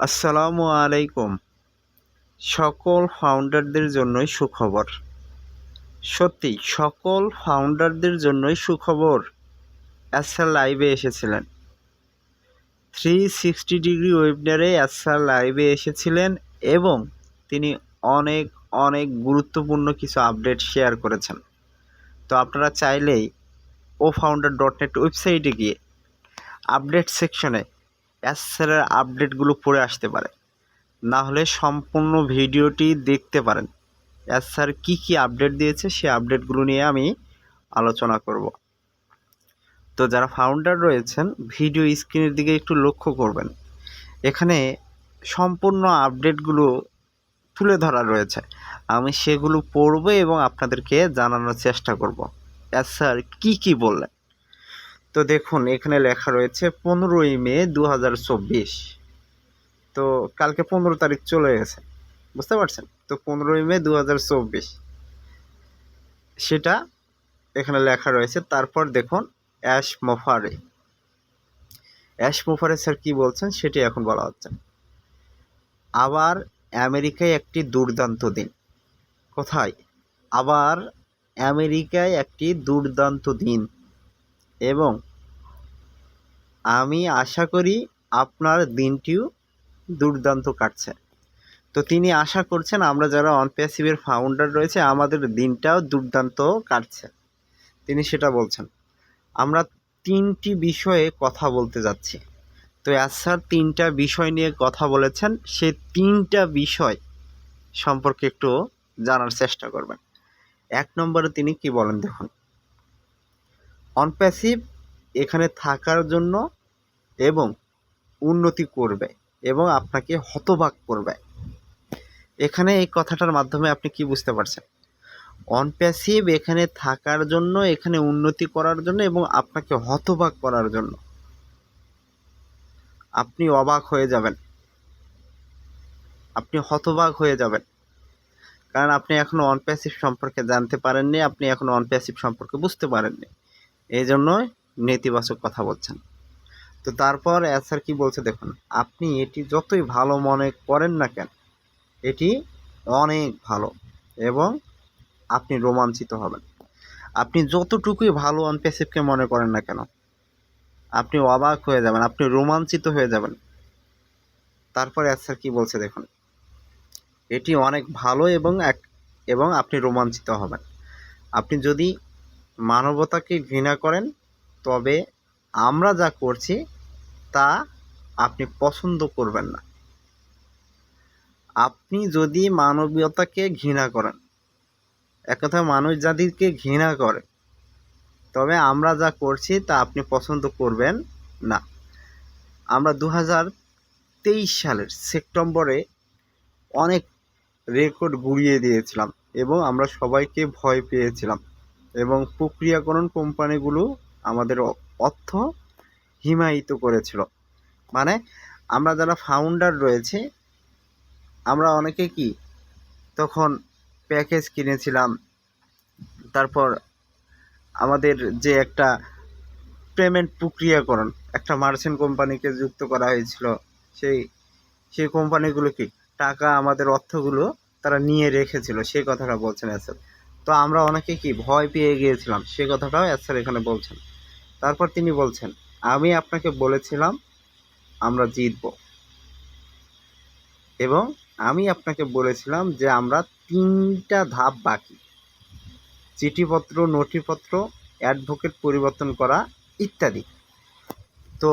আসসালামু আলাইকুম। সকল ফাউন্ডারদের জন্যই সুখবর। সত্যি, সকল ফাউন্ডারদের জন্যই সুখবর। অ্যাসার লাইভে এসেছিলেন। থ্রি সিক্সটি ডিগ্রি ওয়েবিনারে অ্যাসার লাইভে এসেছিলেন এবং তিনি অনেক অনেক গুরুত্বপূর্ণ কিছু আপডেট শেয়ার করেছেন। তো আপনারা চাইলেই ও ফাউন্ডার ডট নেট ওয়েবসাইটে গিয়ে আপডেট সেকশনে অ্যাসারের আপডেটগুলো পড়ে আসতে পারে। না হলে সম্পূর্ণ ভিডিওটি দেখতে পারেন। স্যার কী কী আপডেট দিয়েছে সেই আপডেটগুলো নিয়ে আমি আলোচনা করব। তো যারা ফাউন্ডার রয়েছেন, ভিডিও স্ক্রিনের দিকে একটু লক্ষ্য করবেন। এখানে সম্পূর্ণ আপডেটগুলো তুলে ধরা রয়েছে। আমি সেগুলো পড়ব এবং আপনাদেরকে জানানোর চেষ্টা করব। স্যার কী কী বললেন? তো দেখুন, এখানে লেখা রয়েছে পনেরোই মে দু হাজার চব্বিশ। তো কালকে পনেরো তারিখ চলে গেছে, বুঝতে পারছেন? তো পনেরোই মে দু হাজার চব্বিশ। সেটা এখানে লেখা রয়েছে, তারপর দেখুন, অ্যাশ মোফারে। অ্যাশ মোফারে স্যার কী বলছেন সেটি এখন বলা হচ্ছে আবার আমেরিকায় একটি দুর্দান্ত দিন। কোথায়? আবার আমেরিকায় একটি দুর্দান্ত দিন। এবং আমি আশা করি আপনার দিনটিও দুর্দান্ত কাটছে। তো তিনি আশা করছেন আমরা যারা অনপ্যাসিভের ফাউন্ডার রয়েছে, আমাদের দিনটাও দুর্দান্ত কাটছে। তিনি সেটা বলছেন। আমরা তিনটি বিষয়ে কথা বলতে যাচ্ছি। তো স্যার তিনটা বিষয় নিয়ে কথা বলেছেন। সে তিনটা বিষয় সম্পর্কে একটু জানার চেষ্টা করবেন। এক নম্বরে তিনি কি বলেন দেখুন। অনপ্যাসিভ এখানে থাকার জন্য এবং উন্নতি করবে এবং আপনাকে হতবাক করবে। এখানে এই কথাটার মাধ্যমে আপনি কি বুঝতে পারছেন? অনপ্যাসিভ এখানে থাকার জন্য, এখানে উন্নতি করার জন্য এবং আপনাকে হতবাক করার জন্য। আপনি অবাক হয়ে যাবেন। আপনি হতবাক হয়ে যাবেন। কারণ আপনি এখনও অনপ্যাসিভ সম্পর্কে জানতে পারেননি, আপনি এখনও অনপ্যাসিভ সম্পর্কে বুঝতে পারেননি। এই জন্যই নেতিবাচক কথা বলছেন। তো তারপর অ্যাসার কি বলছে দেখুন, আপনি এটি যতই ভালো মনে করেন না কেন, এটি অনেক ভালো এবং আপনি রোমাঞ্চিত হবেন। আপনি যতটুকুই ভালো অনপ্যাসিভকে মনে করেন না কেন, আপনি অবাক হয়ে যাবেন, আপনি রোমাঞ্চিত হয়ে যাবেন। তারপরে অ্যাসার কি বলছে দেখুন, এটি অনেক ভালো এবং এক, এবং আপনি রোমাঞ্চিত হবেন। আপনি যদি মানবতাকে ঘৃণা করেন, তবে আমরা যা করছি তা আপনি পছন্দ করবেন না। আপনি যদি মানবীয়তাকে ঘৃণা করেন এক কথায় মানুষ জাতিকে ঘৃণা করে, তবে আমরা যা করছি তা আপনি পছন্দ করবেন না। আমরা দু তেইশ সালের সেপ্টেম্বরে অনেক রেকর্ড গুড়িয়ে দিয়েছিলাম এবং আমরা সবাইকে ভয় পেয়েছিলাম। এবং প্রক্রিয়াকরণ কোম্পানিগুলো আমাদের অর্থ হিমায়িত করেছিল। মানে আমরা যারা ফাউন্ডার রয়েছে, আমরা অনেকে কি, তখন প্যাকেজ কিনেছিলাম, তারপর আমাদের যে একটা পেমেন্ট প্রক্রিয়াকরণ, একটা মার্চেন্ট কোম্পানিকে যুক্ত করা হয়েছিল, সেই সেই কোম্পানিগুলো কি টাকা আমাদের অর্থগুলো তারা নিয়ে রেখেছিল, সেই কথাটা বলছেন স্যার তো আমরা অনেকে কি ভয় পেয়ে গিয়েছিলাম? সে কথাটাও স্যার এখানে বলছেন। তারপর তিনি বলছেন, আমি আপনাকে বলেছিলাম, আমরা জিতব। এবং আমি আপনাকে বলেছিলাম যে আমরা তিনটা ধাপ বাকি। চিঠিপত্র, নথিপত্র, অ্যাডভোকেট পরিবর্তন করা ইত্যাদি। তো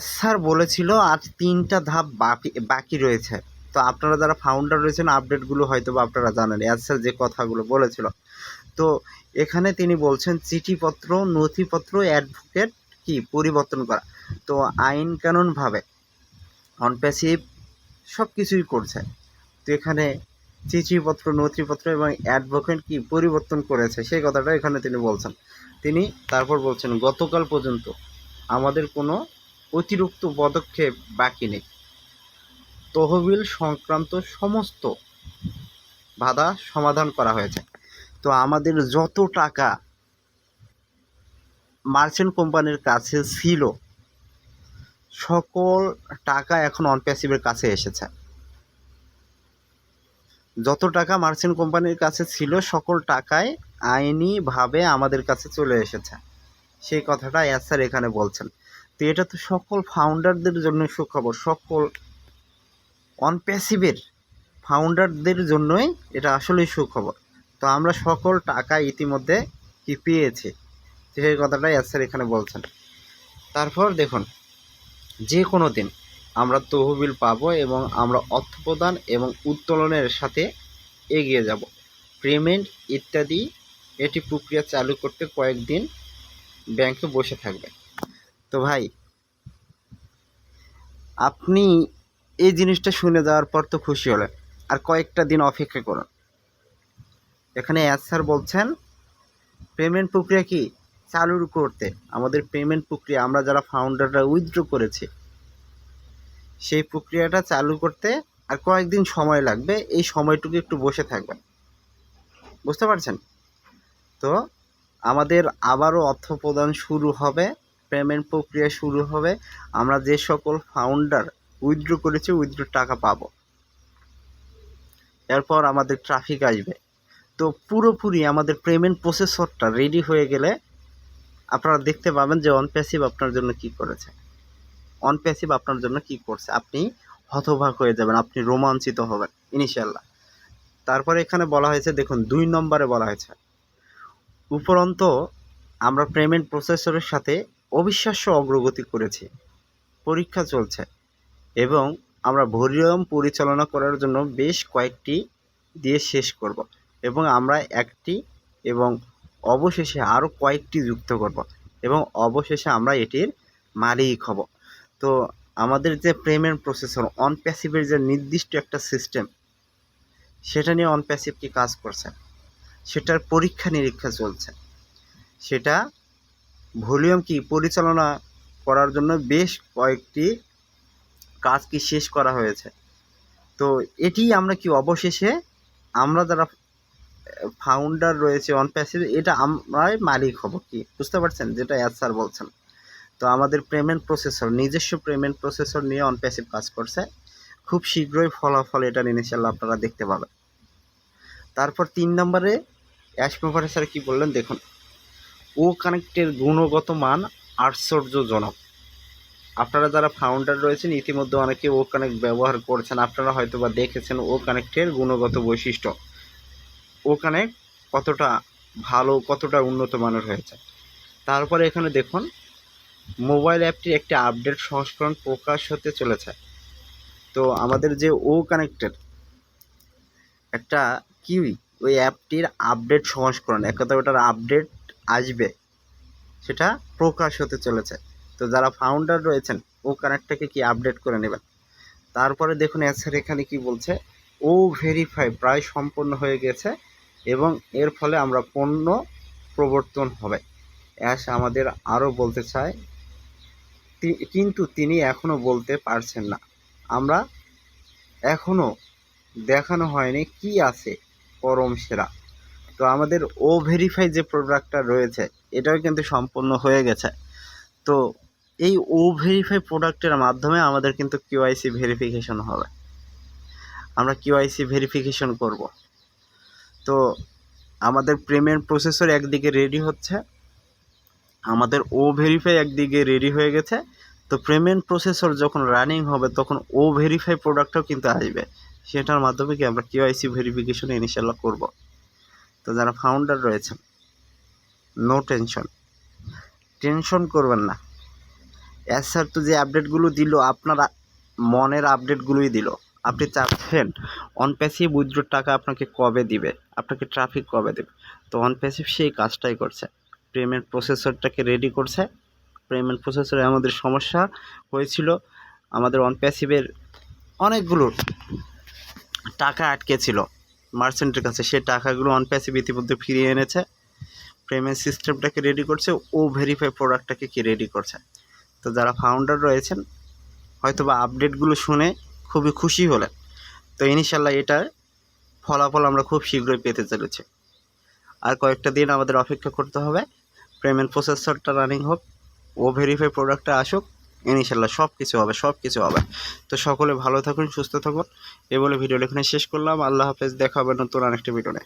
স্যার বলেছিল আর তিনটা ধাপ বাকি বাকি রয়েছে। তো আপনারা যারা ফাউন্ডার রয়েছেন আপডেটগুলো হয়তো বা আপনারা জানেন। এস যে কথাগুলো বলেছিল। তো এখানে তিনি বলছেন, চিঠিপত্র, নথিপত্র অ্যাডভোকেট কি? পরিবর্তন করা। তো আইন কানুনভাবে অনপ্যাসিভ সব কিছুই করছে। তো এখানে চিঠিপত্র, নথিপত্র এবং অ্যাডভোকেট কি পরিবর্তন করেছে, সেই কথাটা এখানে তিনি বলছেন। তিনি তারপর বলছেন, গতকাল পর্যন্ত আমাদের কোনো অতিরিক্ত পদক্ষেপ বাকি নেই। তহবিল সংক্রান্ত সমস্ত বাধা সমাধান করা হয়েছে। তো আমাদের যত টাকা মার্চেন্ট কোম্পানির কাছে ছিল, সকল টাকা এখন অনপ্যাসিভের কাছে এসেছে। যত টাকা মার্চেন্ট কোম্পানির কাছে ছিল, সকল টাকায় আইনিভাবে আমাদের কাছে চলে এসেছে। সেই কথাটা স্যার এখানে বলছেন। তো এটা তো সকল ফাউন্ডারদের জন্য সুখবর, সকল অন প্যাসিভের ফাউন্ডারদের জন্যই এটা আসলেই সুখবর। তো আমরা সকল টাকা ইতিমধ্যে কি পেয়েছি? সেই কথাটাই স্যার এখানে বলছেন। তারপর দেখুন, যে কোনো দিন আমরা তহবিল পাবো এবং আমরা অর্থ প্রদান এবং উত্তোলনের সাথে এগিয়ে যাব। পেমেন্ট ইত্যাদি এটি প্রক্রিয়া চালু করতে কয়েকদিন ব্যাংকে বসে থাকবে। তো ভাই, আপনি এই জিনিসটা শুনে যাওয়ার পর তো খুশি হলেন। আর কয়েকটা দিন অপেক্ষা করুন। এখানে এস স্যার বলছেন পেমেন্ট প্রক্রিয়া কি? চালু করতে। আমাদের পেমেন্ট প্রক্রিয়া আমরা যারা ফাউন্ডাররা উইথড্র করেছি, সেই প্রক্রিয়াটা চালু করতে আর কয়েকদিন সময় লাগবে। এই সময়টুকু একটু বসে থাকবেন। বুঝতে পারছেন? তো আমাদের আবারও অর্থ প্রদান শুরু হবে পেমেন্ট প্রক্রিয়া শুরু হবে। আমরা যে সকল ফাউন্ডার উইথড্র করেছি, উইথড্র টাকা পাবো। এরপর আমাদের ট্রাফিক আসবে। তো পুরোপুরি আমাদের পেমেন্ট প্রসেসরটা রেডি হয়ে গেলে আপনারা দেখতে পাবেন যে অন প্যাসিভ আপনার জন্য কি করেছে। অন প্যাসিভ আপনার জন্য কি করছে। আপনি হতবাক হয়ে যাবেন, আপনি রোমাঞ্চিত হবেন ইনিশিয়াল্লাহ তারপরে এখানে বলা হয়েছে, দেখুন, দুই নম্বরে বলা হয়েছে। উপরন্ত আমরা পেমেন্ট প্রসেসরের সাথে অবিশ্বাস্য অগ্রগতি করেছি। পরীক্ষা চলছে। এবং আমরা ভলিউম পরিচালনা করার জন্য বেশ কয়েকটি দিয়ে শেষ করব এবং আমরা একটি এবং অবশেষে আরও কয়েকটি যুক্ত করব এবং অবশেষে আমরা এটির মালিক হব। তো আমাদের যে পেমেন্ট প্রসেসর অন প্যাসিভের যে নির্দিষ্ট একটা সিস্টেম, সেটা নিয়ে অন কি কাজ করছে? সেটার পরীক্ষা নিরীক্ষা চলছে। সেটা ভলিউম কি পরিচালনা করার জন্য বেশ কয়েকটি কাজ কি শেষ করা হয়েছে। তো এটি আমরা কি অবশেষে আমরা যারা ফাউন্ডার রয়েছে অন প্যাসিভ এটা আমরাই মালিক হব কি? বুঝতে পারছেন? যেটা অ্যাজ স্যার বলছেন। তো আমাদের পেমেন্ট প্রসেসর নিজস্ব পেমেন্ট প্রসেসর নিয়ে অন প্যাসিভ কাজ করছে। খুব শীঘ্রই ফলাফল এটার ইনিশিয়াল আপনারা দেখতে পাবেন। তারপর তিন নম্বরে অ্যাশ পেপারে স্যার কী বললেন? দেখুন, ও কানেক্টের গুণগত মান আশ্চর্যজনক আপনারা যারা ফাউন্ডার রয়েছেন, ইতিমধ্যে অনেকে ও কানেক্ট ব্যবহার করছেন। আপনারা হয়তো বা দেখেছেন ও কানেক্টের গুণগত বৈশিষ্ট্য। ও কানেক্ট কতটা ভালো, কতটা উন্নত মানের হয়েছে। তারপরে এখানে দেখুন মোবাইল অ্যাপটির একটি আপডেট সংস্করণ প্রকাশ হতে চলেছে। তো আমাদের যে ও কানেক্টের একটা কিউই, ওই অ্যাপটির আপডেট সংস্করণ, এক কথা ওটার আপডেট আসবে, সেটা প্রকাশ হতে চলেছে। তো যারা ফাউন্ডার রয়েছেন, ও কানেক্টটাকে কি আপডেট করে নেবেন? তারপরে দেখুন এসের এখানে কি বলছে, ও ভেরিফাই প্রায় সম্পন্ন হয়ে গেছে এবং এর ফলে আমরা পণ্য প্রবর্তন হবে। অ্যাশ আমাদের আরও বলতে চায় কিন্তু তিনি এখনও বলতে পারছেন না। আমরা এখনও দেখানো হয়নি কি আছে পরম সেরা। তো আমাদের ও ভেরিফাই যে প্রোডাক্টটা রয়েছে, এটাও কিন্তু সম্পূর্ণ হয়ে গেছে। তো এই ও ভেরিফাই প্রোডাক্টের মাধ্যমে আমাদের কিন্তু কিউআইসি ভেরিফিকেশন হবে। আমরা কিউআইসি ভেরিফিকেশন করব। তো আমাদের পেমেন্ট প্রসেসর একদিকে রেডি হচ্ছে, আমাদের ও ভেরিফাই একদিকে রেডি হয়ে গেছে। তো পেমেন্ট প্রসেসর যখন রানিং হবে, তখন ও ভেরিফাই প্রোডাক্টও কিন্তু আসবে। সেটার মাধ্যমে কি আমরা কিউআইসি ভেরিফিকেশন ইনিশিয়াল্লাহ করব। তো যারা ফাউন্ডার রয়েছেন নো টেনশন টেনশন করবেন না। অ্যাজ স্যার তো যে আপডেটগুলো দিল, আপনারা মনের আপডেটগুলোই দিল। আপনি চাচ্ছেন অন প্যাসিভ উইথড্রোর টাকা আপনাকে কবে দিবে? আপনাকে ট্রাফিক কবে দেবে? তো অন প্যাসিভ সেই কাজটাই করছে। পেমেন্ট প্রসেসরটাকে রেডি করছে। পেমেন্ট প্রসেসরে আমাদের সমস্যা হয়েছিল। আমাদের অন প্যাসিভের অনেকগুলো টাকা আটকে ছিল মার্চেন্টের কাছে সেই টাকাগুলো অন প্যাসিভ ইতিমধ্যে ফিরিয়ে এনেছে। পেমেন্ট সিস্টেমটাকে রেডি করছে। ও ভেরিফাই প্রোডাক্টটাকে কি রেডি করছে? তো যারা ফাউন্ডার রয়েছেন হয়তো বা আপডেটগুলো শুনে খুবই খুশি হলেন। তো ইনশাল্লাহ এটার ফলাফল আমরা খুব শীঘ্রই পেতে চলেছি। আর কয়েকটা দিন আমাদের অপেক্ষা করতে হবে। পেমেন্ট প্রসেসরটা রানিং হোক, ও ভেরিফাই প্রোডাক্টটা আসুক ইনশাল্লাহ সব কিছু হবে সব কিছু হবে। তো সকলে ভালো থাকুন, সুস্থ থাকুন। এ বলে ভিডিওটা এখানে শেষ করলাম। আল্লাহ হাফেজ, দেখা হবে নতুন আরেকটি ভিডিওতে